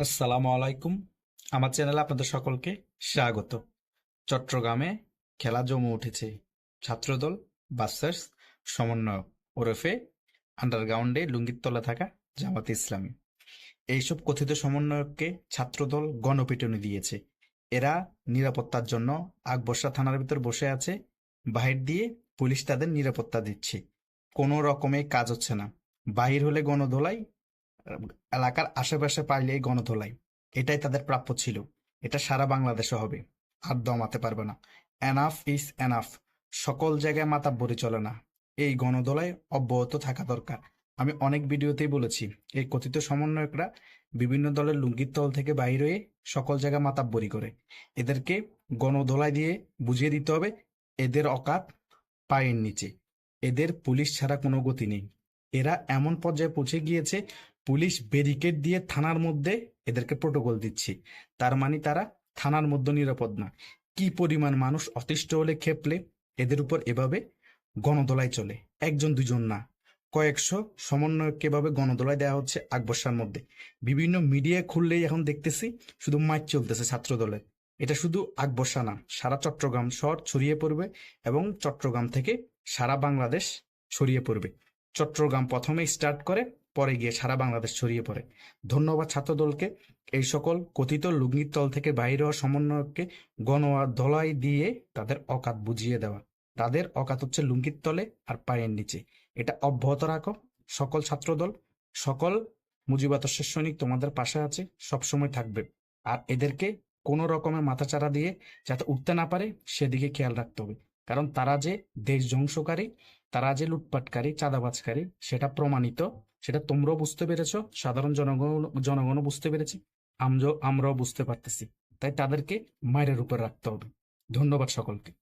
আসসালামু আলাইকুম। আমার চ্যানেলে আপনাদের সকলকে স্বাগত। চট্টগ্রামে খেলা জমে উঠেছে। ছাত্রদল বাসার্স সমন্বয়ক ওরফে আন্ডারগ্রাউন্ডে লুঙ্গির তলা থাকা জামাত ইসলামী। এইসব কথিত সমন্বয়ককে ছাত্রদল গণপিটুনি দিয়েছে। এরা নিরাপত্তার জন্য আকবর্ষা থানার ভিতর বসে আছে। বাহির দিয়ে পুলিশ তাদের নিরাপত্তা দিচ্ছে। কোনো রকমে কাজ হচ্ছে না। বাহির হলে গণধোলাই এলাকার আশেপাশে পাইলে গণধোলাই। এটাই তাদের প্রাপ্য ছিল। এটা সারা বাংলাদেশে হবে। আর দমাতে পারবে না। এনাফ ইজ এনাফ সকল জায়গায় মাতাব্বরি চলে না। এই গণদোলায় অব্যাহত থাকা দরকার। আমি অনেক ভিডিওতেই বলেছি, এই কথিত সমন্বয়করা বিভিন্ন দলের লুঙ্গির তল থেকে বাইর হয়ে সকল জায়গায় মাতাব্বরি করে। এদেরকে গণদোলায় দিয়ে বুঝিয়ে দিতে হবে, এদের অকাত পায়ের নিচে। এদের পুলিশ ছাড়া কোনো গতি নেই। এরা এমন পর্যায়ে পৌঁছে গিয়েছে পুলিশ ব্যারিকেড দিয়ে থানার মধ্যে এদেরকে প্রোটোকল দিচ্ছে। তার মানে তারা থানার মধ্যে নিরাপদ না। কি পরিমাণ মানুষ অতিষ্ঠ হলে খেপলে এদের উপর এভাবে গণদোলায় চলে? একজন, দুজন না। কয়েকশো সমন্বয়ককে এভাবে গণদোলায় দেওয়া হচ্ছে আকবর্ষার মধ্যে। বিভিন্ন মিডিয়া খুললেই এখন দেখতেছি শুধু মাইক চলতেছে ছাত্র দলের এটা শুধু আকবর্ষা না, সারা চট্টগ্রাম শহর ছড়িয়ে পড়বে এবং চট্টগ্রাম থেকে সারা বাংলাদেশ ছড়িয়ে পড়বে। চট্টগ্রাম প্রথমে স্টার্ট করে পরে গিয়ে সারা বাংলাদেশ ছড়িয়ে পড়ে। ধন্যবাদ ছাত্রদলকে। এই সকল কথিত লুঙ্গির তল থেকে বাইরে হওয়া সমন্বয়ককে গণ ধলাই দিয়ে তাদের অকাত বুঝিয়ে দেওয়া। তাদের অকাত হচ্ছে লুঙ্গির তলে আর পায়ের নিচে। এটা অব্যাহত রাখো। সকল ছাত্রদল, সকল মুজিবাতর্ষের সৈনিক তোমাদের পাশে আছে সবসময় থাকবে। আর এদেরকে কোনো রকমের মাথাচাড়া দিয়ে যাতে উঠতে না পারে, সেদিকে খেয়াল রাখতে হবে। কারণ তারা যে দেশ ধ্বংসকারী, তারা যে লুটপাটকারী, চাঁদাবাজকারী, সেটা প্রমাণিত, সেটা তোমরাও বুঝতে পেরেছ, সাধারণ জনগণ, জনগণও বুঝতে পেরেছি, আমরাও বুঝতে পারতেছি। তাই তাদেরকে মায়ের উপর রাখতে হবে। ধন্যবাদ সকলকে।